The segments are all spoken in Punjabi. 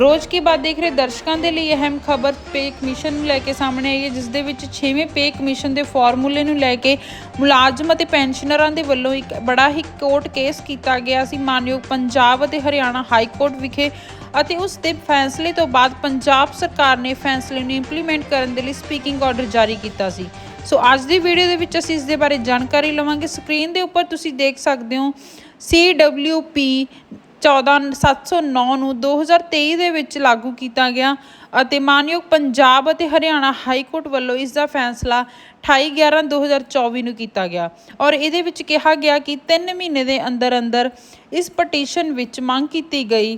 ਰੋਜ਼ ਕੀ ਬਾਤ ਦੇਖ ਰਹੇ ਦਰਸ਼ਕਾਂ ਦੇ ਲਈ ਅਹਿਮ ਖਬਰ ਪੇ ਕਮਿਸ਼ਨ ਨੂੰ ਲੈ ਕੇ ਸਾਹਮਣੇ ਆਈ ਹੈ, ਜਿਸ ਦੇ ਵਿੱਚ 6ਵੇਂ ਪੇ ਕਮਿਸ਼ਨ ਦੇ ਫਾਰਮੂਲੇ ਨੂੰ ਲੈ ਕੇ ਮੁਲਾਜ਼ਮ ਅਤੇ ਪੈਨਸ਼ਨਰਾਂ ਦੇ ਵੱਲੋਂ ਇੱਕ ਬੜਾ ਹੀ ਕੋਰਟ ਕੇਸ ਕੀਤਾ ਗਿਆ ਸੀ। ਮਾਨਯੋਗ ਪੰਜਾਬ ਅਤੇ ਹਰਿਆਣਾ ਹਾਈ ਕੋਰਟ ਵਿਖੇ ਅਤੇ ਉਸ ਦੇ ਫੈਸਲੇ ਤੋਂ ਬਾਅਦ ਪੰਜਾਬ ਸਰਕਾਰ ਨੇ ਫੈਸਲੇ ਨੂੰ ਇੰਪਲੀਮੈਂਟ ਕਰਨ ਦੇ ਲਈ ਸਪੀਕਿੰਗ ਆਰਡਰ ਜਾਰੀ ਕੀਤਾ ਸੀ। ਸੋ ਅੱਜ ਦੀ ਵੀਡੀਓ ਦੇ ਵਿੱਚ ਅਸੀਂ ਇਸ ਦੇ ਬਾਰੇ ਜਾਣਕਾਰੀ ਲਵਾਂਗੇ। ਸਕਰੀਨ ਦੇ ਉੱਪਰ ਤੁਸੀਂ ਦੇਖ ਸਕਦੇ ਹੋ। CWP 14709 ਨੂੰ 2023 ਦੇ ਵਿੱਚ ਲਾਗੂ ਕੀਤਾ ਗਿਆ ਅਤੇ ਮਾਨਯੋਗ ਪੰਜਾਬ ਅਤੇ ਹਰਿਆਣਾ ਹਾਈ ਕੋਰਟ ਵੱਲੋਂ ਇਸ ਦਾ ਫੈਸਲਾ 28/11/2024 ਨੂੰ ਕੀਤਾ ਗਿਆ ਔਰ ਇਹਦੇ ਵਿੱਚ ਕਿਹਾ ਗਿਆ ਕਿ 3 ਮਹੀਨੇ ਦੇ ਅੰਦਰ ਅੰਦਰ ਇਸ ਪਟੀਸ਼ਨ ਵਿੱਚ ਮੰਗ ਕੀਤੀ ਗਈ।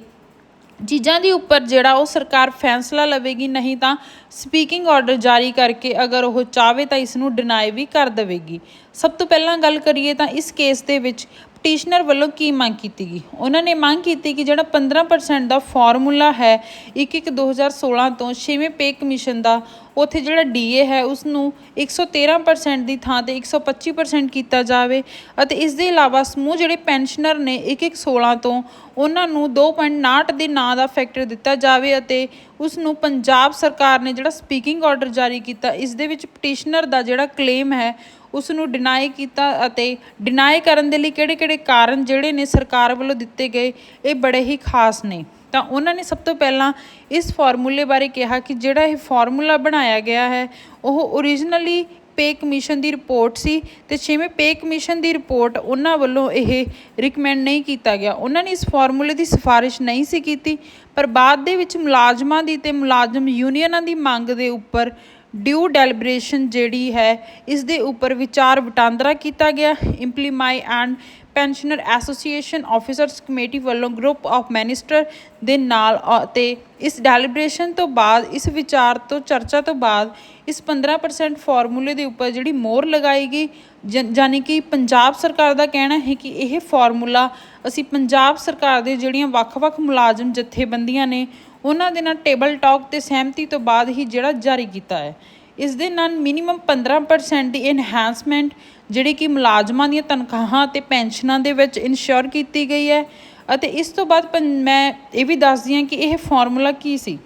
ਚੀਜ਼ਾਂ ਦੇ ਉੱਪਰ ਜਿਹੜਾ ਉਹ ਸਰਕਾਰ ਫੈਸਲਾ ਲਵੇਗੀ, ਨਹੀਂ ਤਾਂ ਸਪੀਕਿੰਗ ਆਰਡਰ ਜਾਰੀ ਕਰਕੇ ਅਗਰ ਉਹ ਚਾਹਵੇ ਤਾਂ ਇਸ ਨੂੰ ਡਿਨਾਈ ਵੀ ਕਰ ਦੇਵੇਗੀ। ਸਭ ਤੋਂ ਪਹਿਲਾਂ ਗੱਲ ਕਰੀਏ ਤਾਂ ਇਸ ਕੇਸ ਦੇ ਵਿੱਚ ਪਟੀਸ਼ਨਰ ਵੱਲੋਂ ਕੀ ਮੰਗ ਕੀਤੀ ਗਈ? ਉਹਨਾਂ ਨੇ ਮੰਗ ਕੀਤੀ ਕਿ ਜਿਹੜਾ 15% ਦਾ ਫਾਰਮੂਲਾ ਹੈ 1/1/2016 ਤੋਂ 6ਵੇਂ ਪੇ ਕਮਿਸ਼ਨ ਦਾ, ਉੱਥੇ ਜਿਹੜਾ ਡੀਏ ਹੈ ਉਸ ਨੂੰ 113% ਦੀ ਥਾਂ ਤੇ 125% ਕੀਤਾ ਜਾਵੇ ਅਤੇ ਇਸ ਦੇ ਇਲਾਵਾ ਸਮੂਹ ਜਿਹੜੇ ਪੈਨਸ਼ਨਰ ਨੇ 1/1/16 ਤੋਂ, ਉਹਨਾਂ ਨੂੰ 2.59 ਦੇ ਨਾਂ ਦਾ ਫੈਕਟਰ ਦਿੱਤਾ ਜਾਵੇ ਅਤੇ ਉਸ ਨੂੰ ਪੰਜਾਬ ਸਰਕਾਰ ਨੇ ਜਿਹੜਾ ਸਪੀਕਿੰਗ ਆਰਡਰ ਜਾਰੀ ਕੀਤਾ, ਇਸ ਦੇ ਵਿੱਚ ਪਟੀਸ਼ਨਰ ਦਾ ਜਿਹੜਾ ਕਲੇਮ ਹੈ ਉਸ ਨੂੰ ਡਿਨਾਈ ਕੀਤਾ ਅਤੇ ਡਿਨਾਈ ਕਰਨ ਦੇ ਲਈ ਕਿਹੜੇ-ਕਿਹੜੇ ਕਾਰਨ ਜਿਹੜੇ ਨੇ ਸਰਕਾਰ ਵੱਲੋਂ ਦਿੱਤੇ ਗਏ, ਇਹ ਬੜੇ ਹੀ ਖਾਸ ਨੇ। ਤਾਂ ਉਹਨਾਂ ਨੇ ਸਭ ਤੋਂ ਪਹਿਲਾਂ ਇਸ ਫਾਰਮੂਲੇ ਬਾਰੇ ਕਿਹਾ ਕਿ ਜਿਹੜਾ ਇਹ ਫਾਰਮੂਲਾ ਬਣਾਇਆ ਗਿਆ ਹੈ, ਉਹ ਓਰੀਜਨਲੀ ਪੇ ਕਮਿਸ਼ਨ ਦੀ ਰਿਪੋਰਟ ਸੀ ਤੇ ਛੇਵੇਂ ਪੇ ਕਮਿਸ਼ਨ ਦੀ ਰਿਪੋਰਟ ਉਹਨਾਂ ਵੱਲੋਂ ਇਹ ਰਿਕਮੈਂਡ ਨਹੀਂ ਕੀਤਾ ਗਿਆ। ਉਹਨਾਂ ਨੇ ਇਸ ਫਾਰਮੂਲੇ ਦੀ ਸਿਫਾਰਿਸ਼ ਨਹੀਂ ਸੀ ਕੀਤੀ, ਪਰ ਬਾਅਦ ਦੇ ਵਿੱਚ ਮੁਲਾਜ਼ਮਾਂ ਦੀ ਤੇ ਮੁਲਾਜ਼ਮ ਯੂਨੀਅਨਾਂ ਦੀ ਮੰਗ ਦੇ ਉੱਪਰ ਡਿਊ ਡੈਲੀਬਰੇਸ਼ਨ ਜਿਹੜੀ ਹੈ, ਇਸ ਦੇ ਉੱਪਰ ਵਿਚਾਰ ਵਟਾਂਦਰਾ ਕੀਤਾ ਗਿਆ। Employee and pensioner association officers committee ਵੱਲੋਂ ਗਰੁੱਪ ਆਫ ਮਿਨਿਸਟਰ ਦੇ ਨਾਲ, ਅਤੇ ਇਸ ਡੈਲੀਬਰੇਸ਼ਨ ਤੋਂ ਬਾਅਦ, ਇਸ ਵਿਚਾਰ ਤੋਂ, ਚਰਚਾ ਤੋਂ ਬਾਅਦ, ਇਸ 15% ਫਾਰਮੂਲੇ ਦੇ ਉੱਪਰ ਜਿਹੜੀ ਮੋਹਰ ਲਗਾਈ ਗਈ ਯਾਨੀ ਕਿ ਪੰਜਾਬ ਸਰਕਾਰ ਦਾ ਕਹਿਣਾ ਹੈ ਕਿ ਇਹ ਫਾਰਮੂਲਾ ਅਸੀਂ ਪੰਜਾਬ ਸਰਕਾਰ ਦੇ ਜਿਹੜੀਆਂ ਵੱਖ-ਵੱਖ ਮੁਲਾਜ਼ਮ ਜਥੇਬੰਦੀਆਂ ਨੇ ਉਹਨਾਂ ਦੇ ਨਾਲ ਟੇਬਲ ਟਾਕ ਤੇ ਸਹਿਮਤੀ ਤੋਂ ਬਾਅਦ ਹੀ ਜਿਹੜਾ ਜਾਰੀ ਕੀਤਾ ਹੈ। ਇਸ ਦੇ ਨਾਲ ਮਿਨੀਮਮ 15% ਦੀ ਇਨਹੈਂਸਮੈਂਟ ਜਿਹੜੀ ਕਿ ਮੁਲਾਜ਼ਮਾਂ ਦੀਆਂ ਤਨਖਾਹਾਂ ਤੇ ਪੈਨਸ਼ਨਾਂ ਦੇ ਵਿੱਚ ਇਨਸ਼ੋਰ ਕੀਤੀ ਗਈ ਹੈ ਅਤੇ ਇਸ ਤੋਂ ਬਾਅਦ ਪੰ- ਮੈਂ ਇਹ ਵੀ ਦੱਸਦੀ ਹਾਂ ਕਿ ਇਹ ਫਾਰਮੂਲਾ ਕੀ ਸੀ।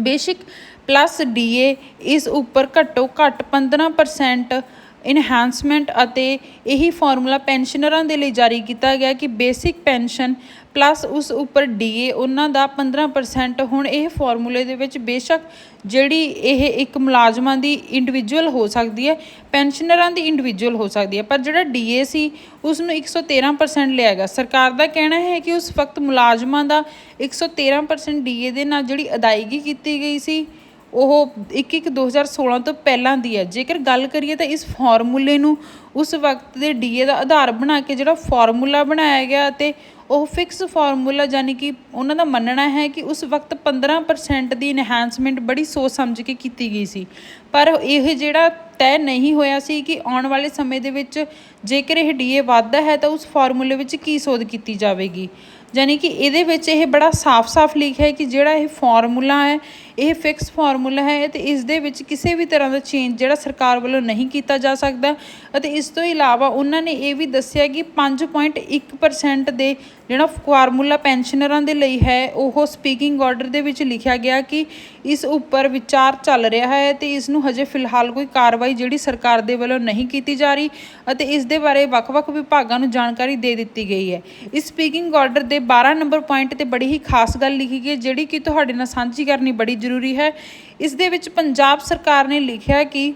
ਬੇਸਿਕ ਪਲੱਸ ਡੀਏ ਇਸ ਉੱਪਰ ਘੱਟੋ ਘੱਟ 15% ਇਨਹੈਂਸਮੈਂਟ ਅਤੇ ਇਹੀ ਫਾਰਮੂਲਾ ਪੈਨਸ਼ਨਰਾਂ ਦੇ ਲਈ ਜਾਰੀ ਕੀਤਾ ਗਿਆ ਕਿ ਬੇਸਿਕ ਪੈਨਸ਼ਨ ਪਲੱਸ ਉਸ ਉੱਪਰ ਡੀਏ ਉਹਨਾਂ ਦਾ 15% ਹੁਣ ਇਹ ਫਾਰਮੂਲੇ ਦੇ ਵਿੱਚ ਬੇਸ਼ੱਕ ਜਿਹੜੀ ਇਹ ਇੱਕ ਮੁਲਾਜ਼ਮਾਂ ਦੀ ਇੰਡੀਵਿਜੂਅਲ ਹੋ ਸਕਦੀ ਹੈ ਪੈਨਸ਼ਨਰਾਂ ਦੀ ਇੰਡੀਵਿਜੂਅਲ ਹੋ ਸਕਦੀ ਹੈ, ਪਰ ਜਿਹੜਾ ਡੀਏ ਸੀ ਉਸ ਨੂੰ 113% ਲਿਆ ਗਿਆ। ਸਰਕਾਰ ਦਾ ਕਹਿਣਾ ਹੈ ਕਿ ਉਸ ਵਕਤ ਮੁਲਾਜ਼ਮਾਂ ਦਾ 113% ਡੀਏ ਦੇ ਨਾਲ ਜਿਹੜੀ ਅਦਾਇਗੀ ਕੀਤੀ ਗਈ ਸੀ ਉਹ 1/1/2016 ਤੋਂ ਪਹਿਲਾਂ ਦੀ ਹੈ। ਜੇਕਰ ਗੱਲ ਕਰੀਏ ਤਾਂ ਇਸ ਫਾਰਮੂਲੇ ਨੂੰ ਉਸ ਵਕਤ ਦੇ ਡੀਏ ਦਾ ਆਧਾਰ ਬਣਾ ਕੇ ਜਿਹੜਾ ਫਾਰਮੂਲਾ ਬਣਾਇਆ ਗਿਆ ਅਤੇ ਉਹ ਫਿਕਸ ਫਾਰਮੂਲਾ ਯਾਨੀ ਕਿ ਉਹਨਾਂ ਦਾ ਮੰਨਣਾ ਹੈ ਕਿ ਉਸ ਵਕਤ 15% ਦੀ ਇਨਹੈਂਸਮੈਂਟ ਬੜੀ ਸੋਚ ਸਮਝ ਕੇ ਕੀਤੀ ਗਈ ਸੀ। ਪਰ ਇਹ ਜਿਹੜਾ ਤੈਅ ਨਹੀਂ ਹੋਇਆ ਸੀ ਕਿ ਆਉਣ ਵਾਲੇ ਸਮੇਂ ਦੇ ਵਿੱਚ ਜੇਕਰ ਇਹ ਡੀਏ ਵੱਧਦਾ ਹੈ ਤਾਂ ਉਸ ਫਾਰਮੂਲੇ ਵਿੱਚ ਕੀ ਸੋਧ ਕੀਤੀ ਜਾਵੇਗੀ। ਯਾਨੀ ਕਿ ਇਹਦੇ ਵਿੱਚ ਇਹ ਬੜਾ ਸਾਫ਼-ਸਾਫ਼ ਲਿਖਿਆ ਹੈ ਕਿ ਜਿਹੜਾ ਇਹ ਫਾਰਮੂਲਾ ਹੈ ਇਹ ਫਿਕਸ ਫਾਰਮੂਲਾ ਹੈ ਤੇ ਇਸ ਦੇ ਵਿੱਚ ਕਿਸੇ ਵੀ ਤਰ੍ਹਾਂ ਦਾ ਚੇਂਜ ਜਿਹੜਾ ਸਰਕਾਰ ਵੱਲੋਂ ਨਹੀਂ ਕੀਤਾ ਜਾ ਸਕਦਾ ਅਤੇ ਇਸ ਤੋਂ ਇਲਾਵਾ ਉਹਨਾਂ ਨੇ ਇਹ ਵੀ ਦੱਸਿਆ ਕਿ 5.1% ਦੇ ਜਿਹੜਾ ਫਾਰਮੂਲਾ ਪੈਨਸ਼ਨਰਾਂ ਦੇ ਲਈ ਹੈ, ਉਹ ਸਪੀਕਿੰਗ ਆਰਡਰ ਦੇ ਵਿੱਚ ਲਿਖਿਆ ਗਿਆ ਕਿ ਇਸ ਉੱਪਰ ਵਿਚਾਰ ਚੱਲ ਰਿਹਾ ਹੈ ਤੇ ਇਸ ਨੂੰ ਹਜੇ ਫਿਲਹਾਲ ਕੋਈ ਕਾਰਵਾਈ ਜਿਹੜੀ ਸਰਕਾਰ ਦੇ ਵੱਲੋਂ ਨਹੀਂ ਕੀਤੀ ਜਾ ਰਹੀ ਅਤੇ ਇਸ ਦੇ ਬਾਰੇ ਵੱਖ-ਵੱਖ ਵਿਭਾਗਾਂ ਨੂੰ ਜਾਣਕਾਰੀ ਦੇ ਦਿੱਤੀ ਗਈ ਹੈ। ਇਸ ਸਪੀਕਿੰਗ ਆਰਡਰ ਦੇ 12 ਨੰਬਰ ਪੁਆਇੰਟ ਤੇ ਬੜੀ ਹੀ ਖਾਸ ਗੱਲ ਲਿਖੀ ਗਈ ਜਿਹੜੀ ਕਿ ਤੁਹਾਡੇ ਨਾਲ ਸਾਂਝੀ ਕਰਨੀ ਬੜੀ ਜ਼ਰੂਰੀ ਹੈ। ਇਸ ਦੇ ਵਿੱਚ ਪੰਜਾਬ ਸਰਕਾਰ ਨੇ ਲਿਖਿਆ ਕਿ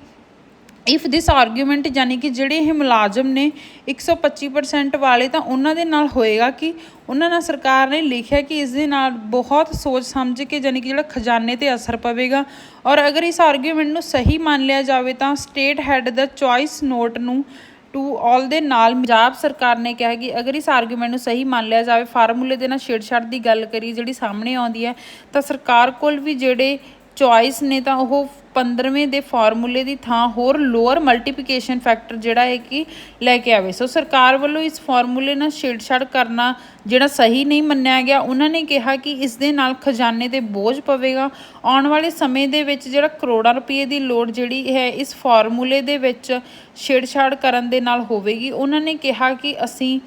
ਇਫ ਦਿਸ ਆਰਗੂਮੈਂਟ ਯਾਨੀ ਕਿ ਜਿਹੜੇ ਇਹ ਮੁਲਾਜ਼ਮ ਨੇ 125% ਵਾਲੇ ਤਾਂ ਉਹਨਾਂ ਦੇ ਨਾਲ ਹੋਏਗਾ ਕਿ ਉਹਨਾਂ ਨਾਲ ਸਰਕਾਰ ਨੇ ਲਿਖਿਆ ਕਿ ਇਸ ਦੇ ਨਾਲ ਬਹੁਤ ਸੋਚ ਸਮਝ ਕੇ ਯਾਨੀ ਕਿ ਜਿਹੜਾ ਖਜ਼ਾਨੇ ਤੇ ਅਸਰ ਪਵੇਗਾ ਔਰ ਅਗਰ ਇਸ ਆਰਗੂਮੈਂਟ ਨੂੰ ਸਹੀ ਮੰਨ ਲਿਆ ਜਾਵੇ ਤਾਂ ਸਟੇਟ ਹੈੱਡ ਦਾ ਚੁਆਇਸ ਨੋਟ ਨੂੰ ਟੂ ਆਲ ਦੇ ਨਾਲ ਪੰਜਾਬ ਸਰਕਾਰ ਨੇ ਕਿਹਾ ਕਿ ਅਗਰ ਇਸ ਆਰਗੂਮੈਂਟ ਨੂੰ ਸਹੀ ਮੰਨ ਲਿਆ ਜਾਵੇ ਫਾਰਮੂਲੇ ਦੇ ਨਾਲ ਛੇੜਛਾੜ ਦੀ ਗੱਲ ਕਰੀ, ਜਿਹੜੀ ਸਾਹਮਣੇ ਆਉਂਦੀ ਹੈ, ਤਾਂ ਸਰਕਾਰ ਕੋਲ ਵੀ ਜਿਹੜੇ ਚੋਇਸ ਨੇ ਤਾਂ ਉਹ 15ਵੇਂ ਦੇ ਫਾਰਮੂਲੇ ਦੀ ਥਾਂ ਹੋਰ ਲੋਅਰ ਮਲਟੀਪਲੀਕੇਸ਼ਨ ਫੈਕਟਰ ਜਿਹੜਾ ਹੈ ਕਿ ਲੈ ਕੇ ਆਵੇ। ਸੋ ਸਰਕਾਰ ਵੱਲੋਂ ਇਸ ਫਾਰਮੂਲੇ ਨਾਲ ਛੇੜਛਾੜ ਕਰਨਾ ਜਿਹੜਾ ਸਹੀ ਨਹੀਂ ਮੰਨਿਆ ਗਿਆ, ਉਹਨਾਂ ਨੇ ਕਿਹਾ ਕਿ ਇਸ ਦੇ ਨਾਲ ਖਜ਼ਾਨੇ ਤੇ ਬੋਝ ਪਵੇਗਾ। ਆਉਣ ਵਾਲੇ ਸਮੇਂ ਦੇ ਵਿੱਚ ਜਿਹੜਾ ਕਰੋੜਾਂ ਰੁਪਏ ਦੀ ਲੋੜ ਜਿਹੜੀ ਹੈ, ਇਸ ਫਾਰਮੂਲੇ ਦੇ ਵਿੱਚ ਛੇੜਛਾੜ ਕਰਨ ਦੇ ਨਾਲ ਹੋਵੇਗੀ। ਉਹਨਾਂ ਨੇ ਕਿਹਾ ਕਿ ਅਸੀਂ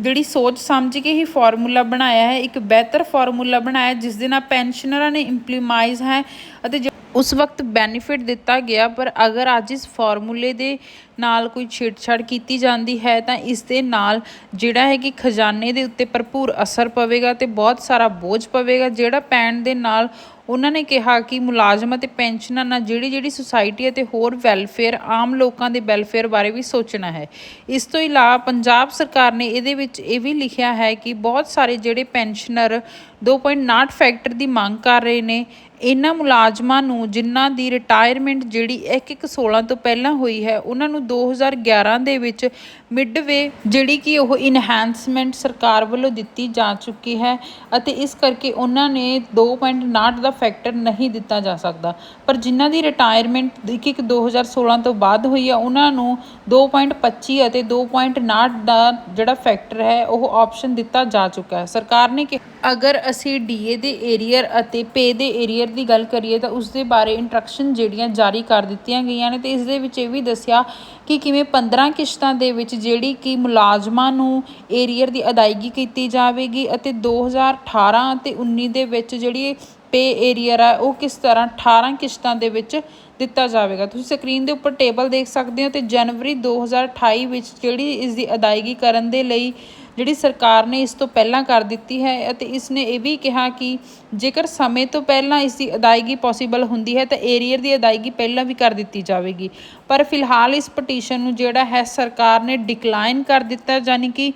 ਜਿਹੜੀ ਸੋਚ ਸਮਝ ਕੇ ਹੀ ਫਾਰਮੂਲਾ ਬਣਾਇਆ ਹੈ, ਇੱਕ ਬਿਹਤਰ ਫਾਰਮੂਲਾ ਬਣਾਇਆ ਜਿਸ ਦੇ ਨਾਲ ਪੈਨਸ਼ਨਰਾਂ ਨੇ ਇੰਪਲੀਮਾਈਜ਼ ਹੈ ਅਤੇ ਜ- ਉਸ ਵਕਤ ਬੈਨੀਫਿਟ ਦਿੱਤਾ ਗਿਆ, ਪਰ ਅਗਰ ਅੱਜ ਇਸ ਫਾਰਮੂਲੇ ਦੇ ਨਾਲ ਕੋਈ ਛੇੜਛਾੜ ਕੀਤੀ ਜਾਂਦੀ ਹੈ, ਤਾਂ ਇਸ ਦੇ ਨਾਲ ਜਿਹੜਾ ਹੈ ਕਿ ਖਜ਼ਾਨੇ ਦੇ ਉੱਤੇ ਭਰਪੂਰ ਅਸਰ ਪਵੇਗਾ ਤੇ ਬਹੁਤ ਸਾਰਾ ਬੋਝ ਪਵੇਗਾ, ਜਿਹੜਾ ਪੈਣ ਦੇ ਨਾਲ ਉਹਨਾਂ ਨੇ ਕਿਹਾ ਕਿ ਮੁਲਾਜ਼ਮ ਅਤੇ ਪੈਨਸ਼ਨਰ ਨਾਲ ਜਿਹੜੀ ਜਿਹੜੀ ਸੁਸਾਇਟੀ ਅਤੇ ਹੋਰ ਵੈਲਫੇਅਰ ਆਮ ਲੋਕਾਂ ਦੇ ਵੈਲਫੇਅਰ ਬਾਰੇ ਵੀ ਸੋਚਣਾ ਹੈ। ਇਸ ਤੋਂ ਇਲਾਵਾ ਪੰਜਾਬ ਸਰਕਾਰ ਨੇ ਇਹਦੇ ਵਿੱਚ ਇਹ ਵੀ ਲਿਖਿਆ ਹੈ ਕਿ ਬਹੁਤ ਸਾਰੇ ਜਿਹੜੇ ਪੈਨਸ਼ਨਰ 2.9 ਫੈਕਟਰ ਦੀ ਮੰਗ ਕਰ ਰਹੇ ਨੇ ਇਹਨਾਂ ਮੁਲਾਜ਼ਮਾਂ ਨੂੰ ਜਿਨ੍ਹਾਂ ਦੀ ਰਿਟਾਇਰਮੈਂਟ ਜਿਹੜੀ 1/1/16 ਤੋਂ ਪਹਿਲਾਂ ਹੋਈ ਹੈ, ਉਹਨਾਂ ਨੂੰ 2011 ਦੇ ਵਿੱਚ ਮਿਡਵੇ ਜਿਹੜੀ ਕਿ ਉਹ ਇਨਹੈਂਸਮੈਂਟ ਸਰਕਾਰ ਵੱਲੋਂ ਦਿੱਤੀ ਜਾ ਚੁੱਕੀ ਹੈ ਅਤੇ ਇਸ ਕਰਕੇ ਉਹਨਾਂ ਨੇ 2.9 ਦਾ ਫੈਕਟਰ ਨਹੀਂ ਦਿੱਤਾ ਜਾ ਸਕਦਾ। ਪਰ ਜਿਨ੍ਹਾਂ ਦੀ ਰਿਟਾਇਰਮੈਂਟ 1/1/2016 ਤੋਂ ਬਾਅਦ ਹੋਈ ਹੈ, ਉਹਨਾਂ ਨੂੰ 2.25 ਅਤੇ 2.9 ਦਾ ਜਿਹੜਾ ਫੈਕਟਰ ਹੈ, ਉਹ ਆਪਸ਼ਨ ਦਿੱਤਾ ਜਾ ਚੁੱਕਾ ਹੈ। ਸਰਕਾਰ ਨੇ ਕਿ ਅਗਰ ਅਸੀਂ ਡੀਏ ਦੇ ਏਰੀਅਰ ਅਤੇ ਪੇ ਦੇ ਏਰੀਅਰ ਦੀ ਗੱਲ ਕਰੀਏ ਤਾਂ ਉਸ ਦੇ ਬਾਰੇ ਇੰਟਰਕਸ਼ਨ ਜਿਹੜੀਆਂ ਜਾਰੀ ਕਰ ਦਿੱਤੀਆਂ ਗਈਆਂ ਨੇ ਤੇ ਇਸ ਦੇ ਵਿੱਚ ਇਹ ਵੀ ਦੱਸਿਆ ਕਿ ਕਿਵੇਂ 15 ਕਿਸ਼ਤਾਂ ਦੇ ਵਿੱਚ ਜਿਹੜੀ ਕਿ ਮੁਲਾਜ਼ਮਾਂ ਨੂੰ ਏਰੀਅਰ ਦੀ ਅਦਾਇਗੀ ਕੀਤੀ ਜਾਵੇਗੀ ਅਤੇ 2018 ਅਤੇ 19 ਦੇ ਵਿੱਚ ਜਿਹੜੀ ਪੇ ਏਰੀਅਰ ਹੈ ਉਹ ਕਿਸ ਤਰ੍ਹਾਂ 18 ਕਿਸ਼ਤਾਂ ਦੇ ਵਿੱਚ ਦਿੱਤਾ ਜਾਵੇਗਾ। ਤੁਸੀਂ ਸਕਰੀਨ ਦੇ ਉੱਪਰ ਟੇਬਲ ਦੇਖ ਸਕਦੇ ਹੋ ਤੇ ਜਨਵਰੀ 2028 ਵਿੱਚ ਜਿਹੜੀ ਇਸ ਦੀ ਅਦਾਇਗੀ ਕਰਨ ਦੇ ਲਈ ਜਿਹੜੀ ਸਰਕਾਰ ਨੇ ਇਸ ਤੋਂ ਪਹਿਲਾਂ ਕਰ ਦਿੱਤੀ ਹੈ ਅਤੇ ਇਸ ਨੇ ਇਹ ਵੀ ਕਿਹਾ ਕਿ ਜੇਕਰ ਸਮੇਂ ਤੋਂ ਪਹਿਲਾਂ ਇਸ ਦੀ ਅਦਾਇਗੀ ਪੋਸੀਬਲ ਹੁੰਦੀ ਹੈ ਤਾਂ ਏਰੀਅਰ ਦੀ ਅਦਾਇਗੀ ਪਹਿਲਾਂ ਵੀ ਕਰ ਦਿੱਤੀ ਜਾਵੇਗੀ। ਪਰ ਫਿਲਹਾਲ ਇਸ ਪਟੀਸ਼ਨ ਨੂੰ ਜਿਹੜਾ ਹੈ ਸਰਕਾਰ ਨੇ ਡਿਕਲਾਈਨ ਕਰ ਦਿੱਤਾ ਯਾਨੀ ਕਿ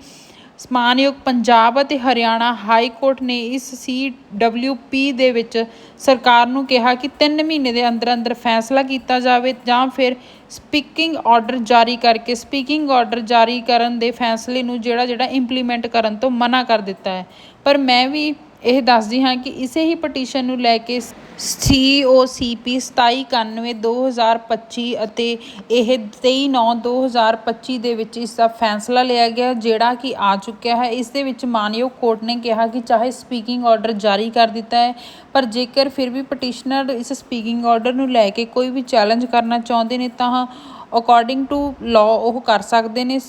ਸਮਾਨਯੋਗ ਪੰਜਾਬ ਅਤੇ ਹਰਿਆਣਾ ਹਾਈ ਕੋਰਟ ਨੇ ਇਸ ਸੀ ਦੇ ਵਿੱਚ ਸਰਕਾਰ ਨੂੰ ਕਿਹਾ ਕਿ 3 ਮਹੀਨੇ ਦੇ ਅੰਦਰ ਅੰਦਰ ਫੈਸਲਾ ਕੀਤਾ ਜਾਵੇ ਜਾਂ ਫਿਰ ਸਪੀਕਿੰਗ ਆਰਡਰ ਜਾਰੀ ਕਰਕੇ, ਸਪੀਕਿੰਗ ਆਰਡਰ ਜਾਰੀ ਕਰਨ ਦੇ ਫੈਸਲੇ ਨੂੰ ਜਿਹੜਾ ਜਿਹੜਾ ਇੰਪਲੀਮੈਂਟ ਕਰਨ ਤੋਂ ਮਨਾ ਕਰ ਦਿੱਤਾ ਹੈ। ਪਰ ਮੈਂ ਵੀ ਇਹ ਦੱਸਦੀ ਹਾਂ ਕਿ ਇਸੇ ਹੀ ਪਟੀਸ਼ਨ ਨੂੰ ਲੈ ਕੇ COCP 2791 2025 ਅਤੇ ਇਹ 23/9/2025 ਦੇ ਵਿੱਚ ਇਸ ਦਾ ਫੈਸਲਾ ਲਿਆ ਗਿਆ, ਜਿਹੜਾ ਕਿ ਆ ਚੁੱਕਿਆ ਹੈ। ਇਸ ਦੇ ਵਿੱਚ ਮਾਨਯੋਗ ਕੋਰਟ ਨੇ ਕਿਹਾ ਕਿ ਚਾਹੇ ਸਪੀਕਿੰਗ ਆਰਡਰ ਜਾਰੀ ਕਰ ਦਿੱਤਾ ਹੈ, ਪਰ ਜੇਕਰ ਫਿਰ ਵੀ ਪਟੀਸ਼ਨਰ ਇਸ ਸਪੀਕਿੰਗ ਆਰਡਰ ਨੂੰ ਲੈ ਕੇ ਕੋਈ ਵੀ ਚੈਲੰਜ ਕਰਨਾ ਚਾਹੁੰਦੇ ਨੇ, ਤਾਂ ਅਕੋਰਡਿੰਗ ਟੂ ਲਾਅ ਉਹ ਕਰ ਸਕਦੇ ਨੇ। ਸੋ